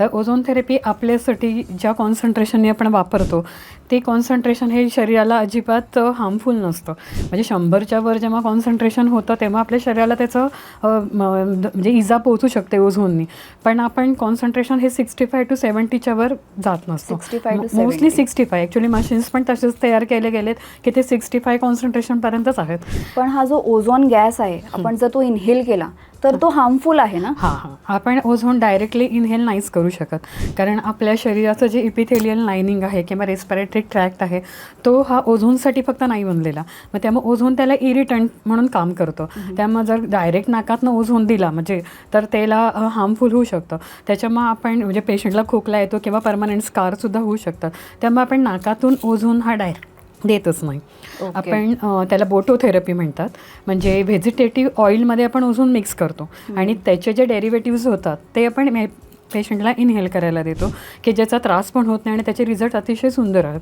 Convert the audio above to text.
तर ozone therapy आपल्यासाठी ज्या कॉन्सन्ट्रेशनने आपण वापरतो ते कॉन्सन्ट्रेशन हे शरीराला अजिबात हार्मफुल नसतं. म्हणजे शंभरच्या वर जेव्हा कॉन्सन्ट्रेशन होतं तेव्हा आपल्या शरीराला त्याचं म्हणजे इजा पोहोचू शकते ओझोननी पण आपण कॉन्सन्ट्रेशन हे सिक्स्टी फाय टू सेवन्टीच्या वर जात नसतं. 65 to mostly 70. Sixty five actually machines पण तसेच तयार केले गेलेत की ते सिक्स्टी फाय कॉन्सन्ट्रेशनपर्यंतच आहेत. पण हा जो ओझोन गॅस आहे आपण जर तो इनहेल केला तर तो हार्मफुल आहे ना? हां हां. आपण ओझोन डायरेक्टली इनहेल नाहीच करू शकत. कारण आपल्या शरीराचं जे इपिथेलियल लायनिंग आहे किंवा रेस्पिरेटरी ट्रॅक्ट आहे तो हा ओझोनसाठी फक्त नाही बनलेला. मग त्यामुळे ओझोन त्याला इरिटंट म्हणून काम करतो. त्यामुळे जर डायरेक्ट नाकातनं ओझोन दिला म्हणजे तर त्याला हार्मफुल होऊ शकतं. त्याच्यामुळे आपण म्हणजे पेशंटला खोकला येतो किंवा परमनंट स्कारसुद्धा होऊ शकतात. त्यामुळे आपण नाकातून ओझोन हा डायरेक्ट देतच नाही. आपण त्याला बोटोथेरपी म्हणतात. म्हणजे व्हेजिटेटिव्ह ऑइलमध्ये आपण ओझोन मिक्स करतो. आणि त्याचे जे डेरिव्हेटिव्ज होतात ते आपण मे पेशंटला इनहेल करायला देतो की ज्याचा त्रास पण होत नाही आणि त्याचे रिझल्ट अतिशय सुंदर आहेत.